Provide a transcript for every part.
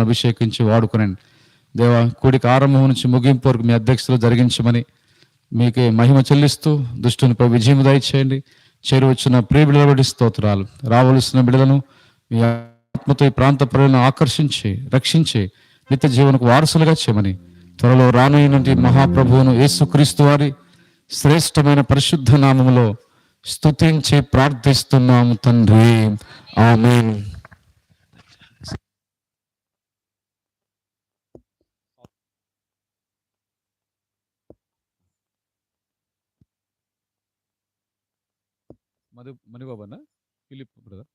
అభిషేకించి వాడుకునండి దేవ కూడికి ఆరంభం నుంచి ముగింపు వరకు మీ అధ్యక్షులు జరిగించమని మీకే మహిమ చెల్లిస్తూ దుష్టునిపై విజయం దయచేయండి. చేరువచ్చిన ప్రియ బిడ్డల స్తోత్రాలు. రావలసిన బిడ్డలను మీ ఆత్మతో ఈ ప్రాంత ప్రజలను ఆకర్షించి రక్షించి నిత్య జీవనకు వారసులుగా చేయమని త్వరలో రానున్నటి మహాప్రభువును యేసుక్రీస్తు వారి శ్రేష్టమైన పరిశుద్ధ నామములో స్తుతించి ప్రార్థిస్తున్నాము తండ్రి. ఆమె మధు మణిబాబు ఫిలిప్ బ్రదర్?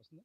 వస్తుందా?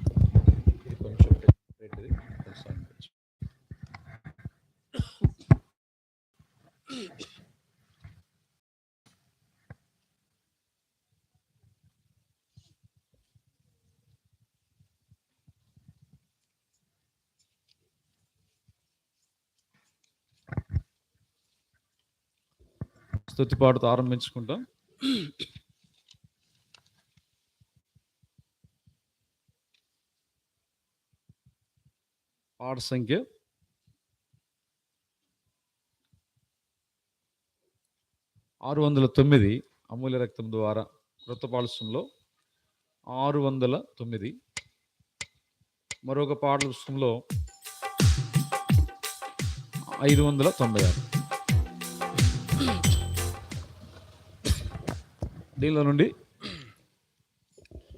స్థుతి పాడుతూ ఆరంభించుకుంటాం. పాట సంఖ్య. ఆరు వందల తొమ్మిది అమూల్య రక్తం ద్వారా కృత పాఠశంలో ఆరు వందల తొమ్మిది మరొక పాటల పుస్తకంలో ఐదు వందల తొంభై ఆరు. దీనిలో నుండి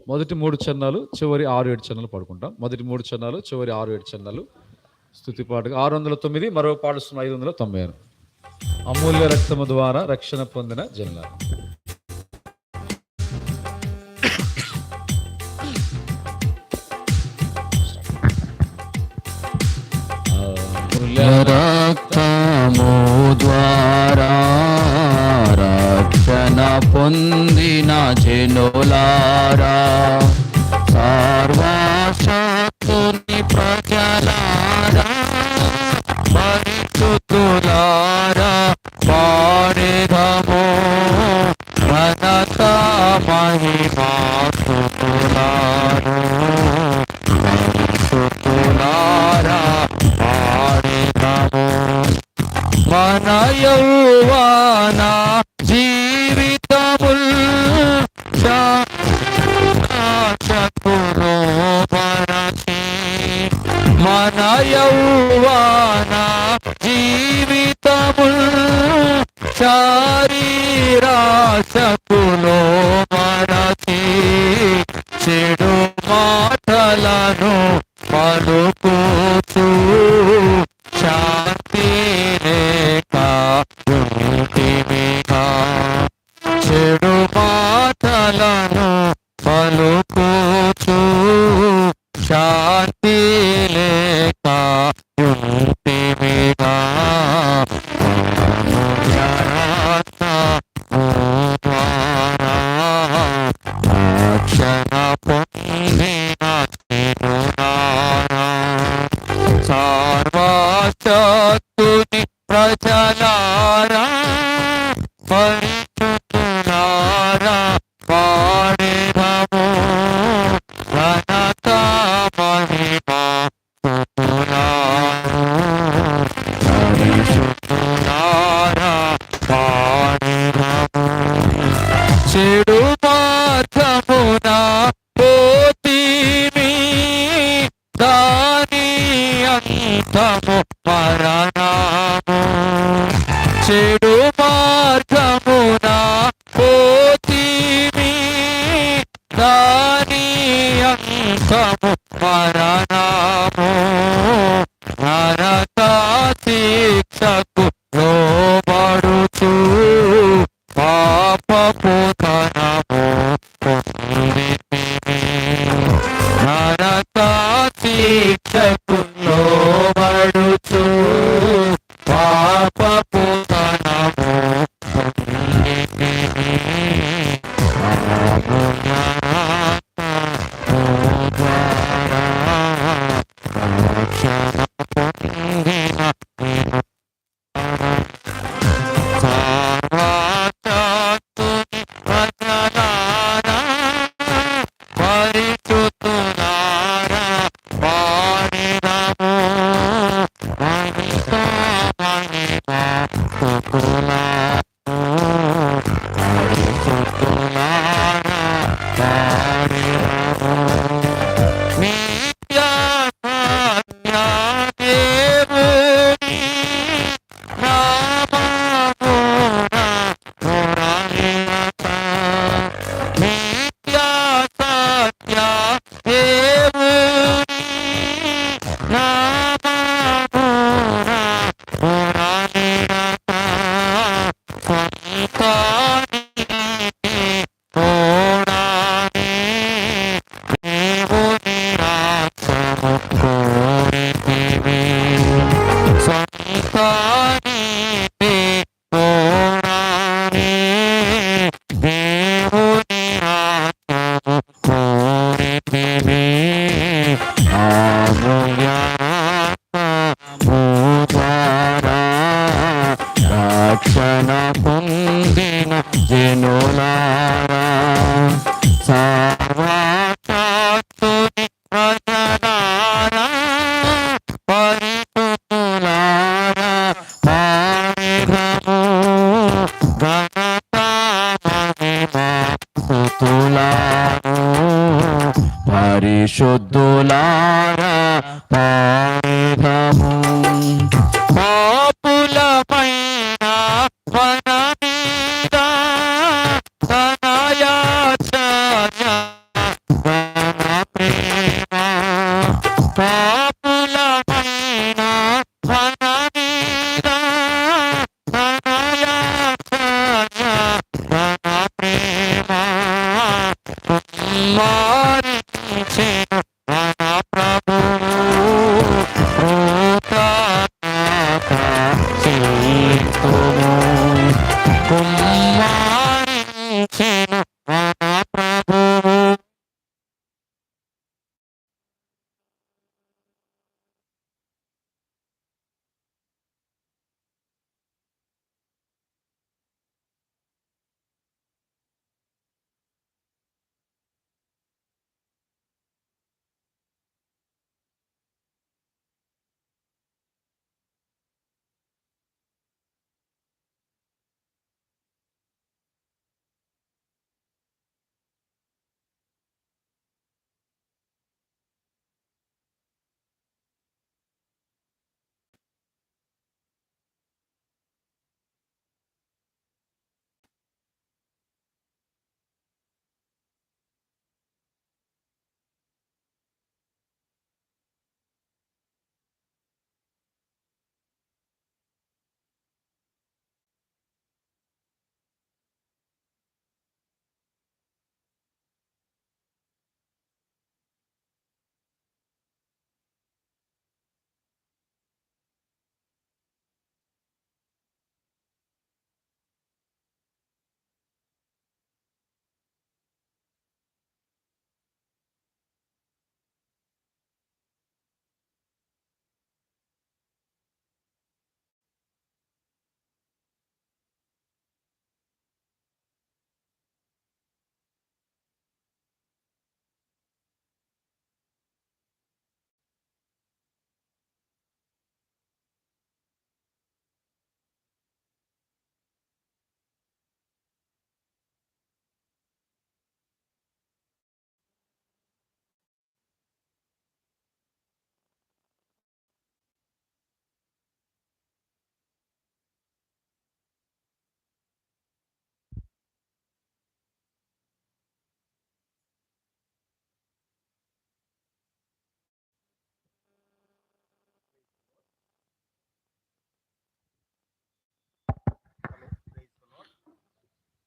మొదటి మూడు చరణాలు చివరి ఆరు ఏడు చరణాలు పడుకుంటాం. మొదటి మూడు చరణాలు చివరి ఆరు ఏడు చరణాలు. స్థుతి పాటగా ఆరు వందల తొమ్మిది మరో పాడుస్తున్న ఐదు వందల తొంభై ఆరు. అమూల్య రక్తము ద్వారా రక్షణ పొందిన జనుల రక్తము మన యౌవన two. రక్షణ Pop.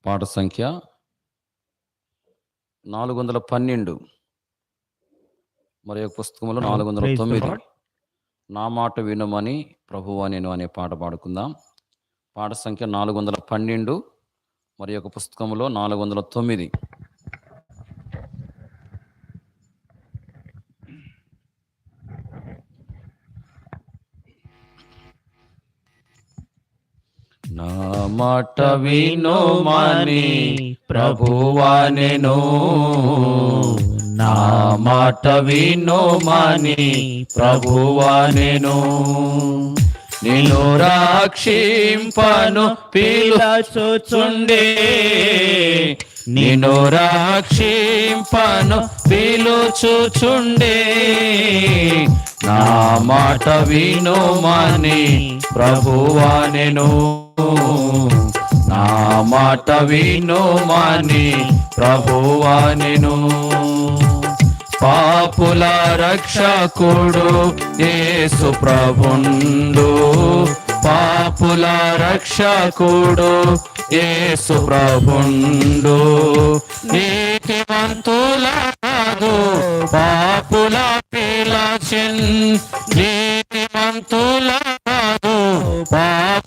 పాట సంఖ్య నాలుగు వందల పన్నెండు. మరి యొక్క పుస్తకంలో నాలుగు వందల తొమ్మిది. నా మాట వినమని ప్రభువా నేను అనే పాట పాడుకుందాం. పాట సంఖ్య నాలుగు వందల పన్నెండు. మరి యొక్క పుస్తకంలో నాలుగు వందల తొమ్మిది నా మాట వినోమని ప్రభువా నేను నా మాట వినోమని ప్రభువా నేను నిన్ను రాక్షింపను పిలుచుచుండే. నిన్ను రాక్షింపను పిలుచుచుండే. నా మాట వినుమని ప్రభువా నేను నా మాట వినుమని ప్రభువా నేను. పాపుల రక్షకుడు యేసు ప్రభుండు. పాపుల రక్షకుడు యేసు ప్రభుండు. నీతివంతుల కాదు పాపుల పిలచిన్. నీతివంతుల కాదు పాప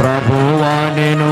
ప్రభువా నేను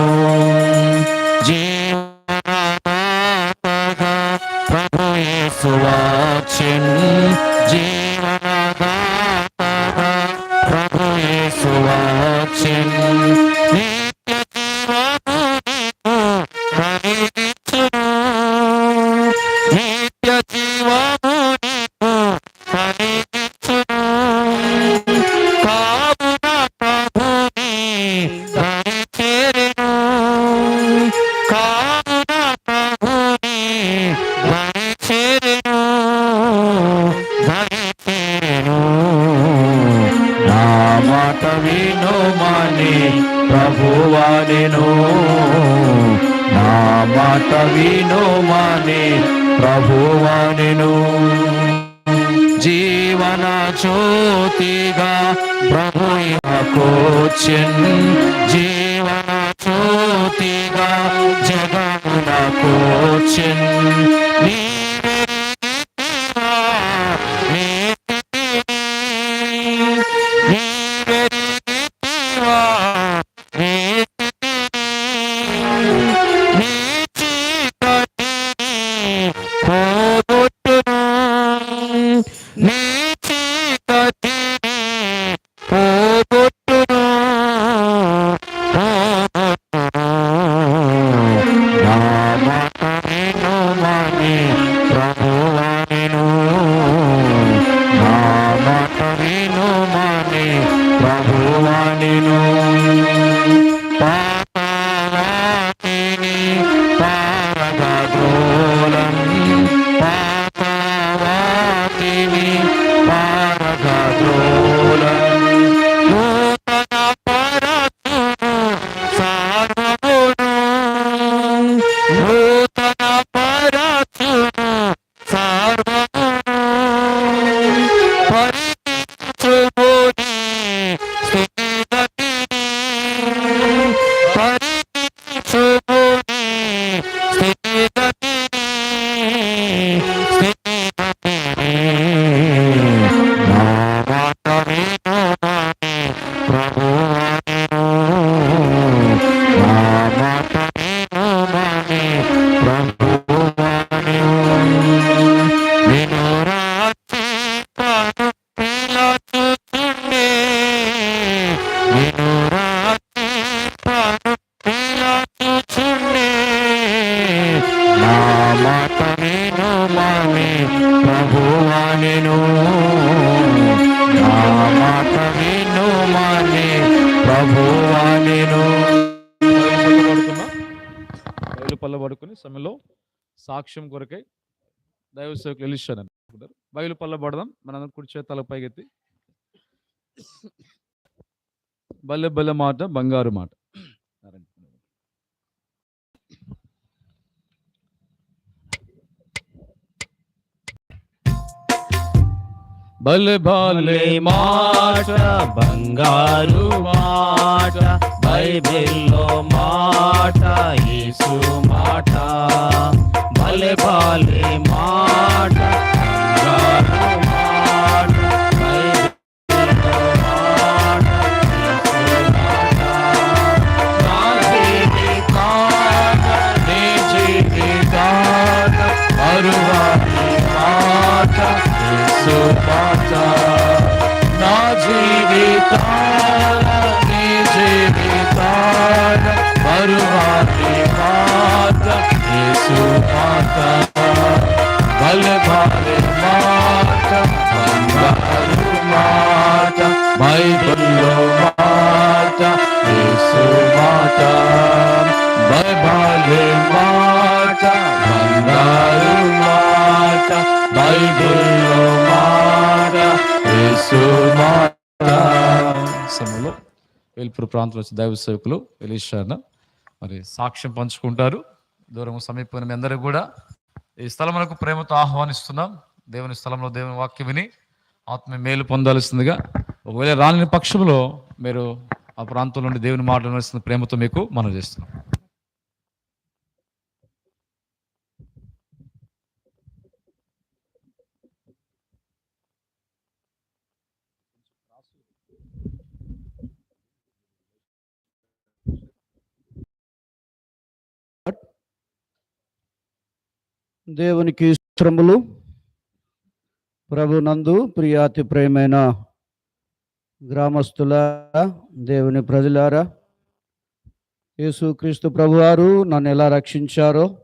వినుమని విను ప్రభువా నేను. నా మాట వినుమని ప్రభువా నేను. జీవన జ్యోతిగా ప్రభు కోచిన్ జీవన జ్యోతిగా జగమున కోచిన్ నీ సాక్ష్యం కొరకై దైవ సేవకులు వెళ్ళిస్తాను అనుకుంటారు. బయలు పల్ల పడదాం. మనందరం కుడిచే తల పైకెత్తి. బల్లె బల్లె మాట బంగారు మాట. బల్లె బాలే మాట బంగారు మాట బైబిల్లో మాట యేసు మాట. భలే బాలే మాట వెలుపురు ప్రాంతం వచ్చి దైవ సేవకులు ఎలీషాను మరి సాక్ష్యం పంచుకుంటారు. దూరం సమీపమైన మీ అందరూ కూడా ఈ స్థలమునకు ప్రేమతో ఆహ్వానిస్తున్నాం. దేవుని స్థలంలో దేవుని వాక్యం విని ఆత్మ మేలు పొందాల్సిందిగా. ఒకవేళ రాని పక్షంలో మీరు ఆ ప్రాంతం నుండి దేవుని మాట్లాడాల్సిన ప్రేమతో మీకు మనం చేస్తున్నాం. దేవునికి శ్రములు ప్రభు నందు ప్రియాతి ప్రేమైన గ్రామస్తుల దేవుని ప్రజలారా యేసుక్రీస్తు ప్రభువారు నన్ను ఎలా రక్షించారో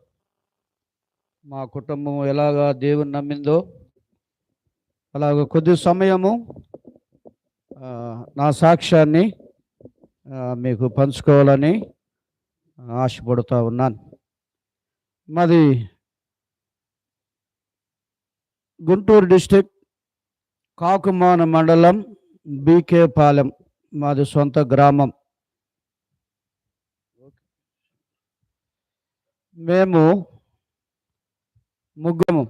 మా కుటుంబం ఎలాగా దేవుని నమ్మిందో అలాగ కొద్ది సమయము నా సాక్ష్యాన్ని మీకు పంచుకోవాలని ఆశపడుతూ ఉన్నాను. మాది గుంటూరు డిస్టిక్ కాకుమాన మండలం బీకే పాలెం మాది సొంత గ్రామం. మేము ముగ్గుము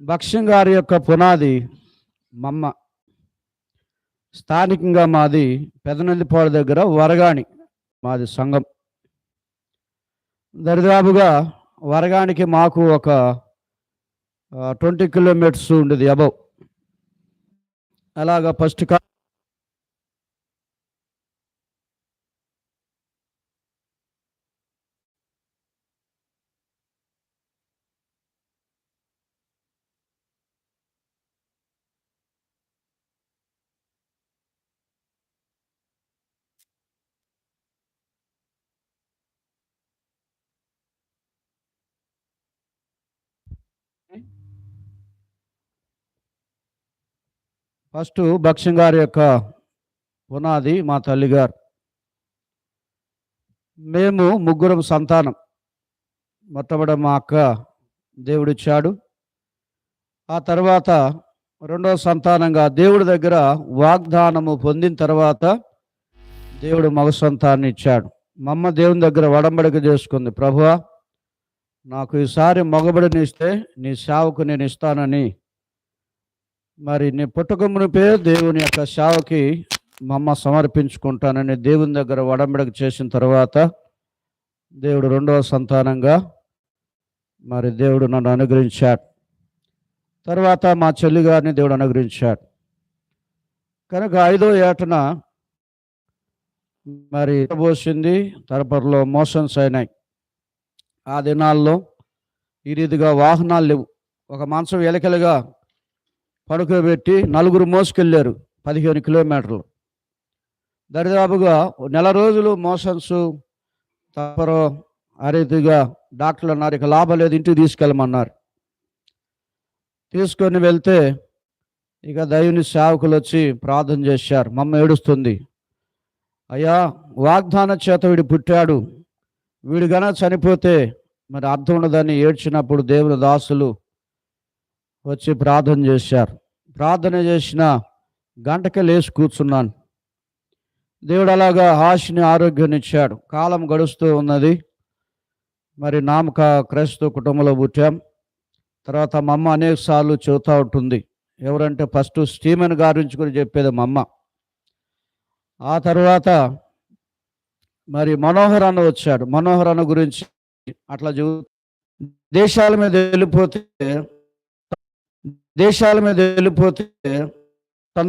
భక్ష్యం గారి యొక్క పునాది మమ్మ స్థానికంగా మాది పెదనందిపాడు దగ్గర వరగాణి మాది సంఘం. దరిదాపుగా వరగానికి మాకు ఒక ట్వంటీ కిలోమీటర్స్ ఉండేది అబవ్ అలాగా ఫస్ట్ కా ఫస్ట్ భక్ష్యం గారి యొక్క పునాది మా తల్లిగారు. మేము ముగ్గురం సంతానం. మొట్టమొదట మా అక్క దేవుడిచ్చాడు. ఆ తర్వాత రెండవ సంతానంగా దేవుడి దగ్గర వాగ్దానము పొందిన తర్వాత దేవుడు మగ సంతాన్ని ఇచ్చాడు. మా అమ్మ దేవుని దగ్గర వడంబడిక చేసుకుంది. ప్రభువా నాకు ఈసారి మగబడిని ఇస్తే నీ సేవకు నేను ఇస్తానని మరి నీ పుట్టకమునిపే దేవుని యొక్క సేవకి మా అమ్మ సమర్పించుకుంటానని దేవుని దగ్గర వడంబడిక చేసిన తర్వాత దేవుడు రెండవ సంతానంగా మరి దేవుడు నన్ను అనుగ్రహించాడు. తర్వాత మా చెల్లి గారిని దేవుడు అనుగ్రహించాడు. కనుక ఐదో ఏటన మరి పోసింది తరపరలో మోషన్స్ అయినాయి. ఆ దినాల్లో ఈ రీతిగా వాహనాలు లేవు. ఒక మాంసం ఎలకలుగా పడుకోబెట్టి నలుగురు మోసుకెళ్ళారు పదిహేను కిలోమీటర్లు. దరిదాపుగా నెల రోజులు మోషన్స్ తప్పరో ఆ రీతిగా డాక్టర్లు అన్నారు ఇక లాభం లేదు ఇంటికి తీసుకెళ్ళమన్నారు. తీసుకొని వెళ్తే ఇక దైవుని సేవకులు వచ్చి ప్రార్థన చేశారు. మమ్మ ఏడుస్తుంది. అయ్యా వాగ్దాన చేత వీడు పుట్టాడు. వీడు గన చనిపోతే మరి అర్థం ఉండదని ఏడ్చినప్పుడు దేవుని దాసులు వచ్చి ప్రార్థన చేశారు. ప్రార్థన చేసిన గంటకే లేచి కూర్చున్నాను. దేవుడు అలాగా ఆశని ఆరోగ్యాన్ని ఇచ్చాడు. కాలం గడుస్తూ ఉన్నది. మరి నామక క్రైస్తవ కుటుంబంలో పుట్టాం. తర్వాత మా అమ్మ అనేక సార్లు చెబుతూ ఉంటుంది. ఎవరంటే ఫస్ట్ స్టీమన్ గారి కూడా చెప్పేది మా అమ్మ. ఆ తర్వాత మరి మనోహర్ అన్న వచ్చాడు. మనోహర్ అన్న గురించి అట్లా చూ దేశాల మీద వెళ్ళిపోతే దేశాల మీద వెళ్ళిపోతే సందర్భ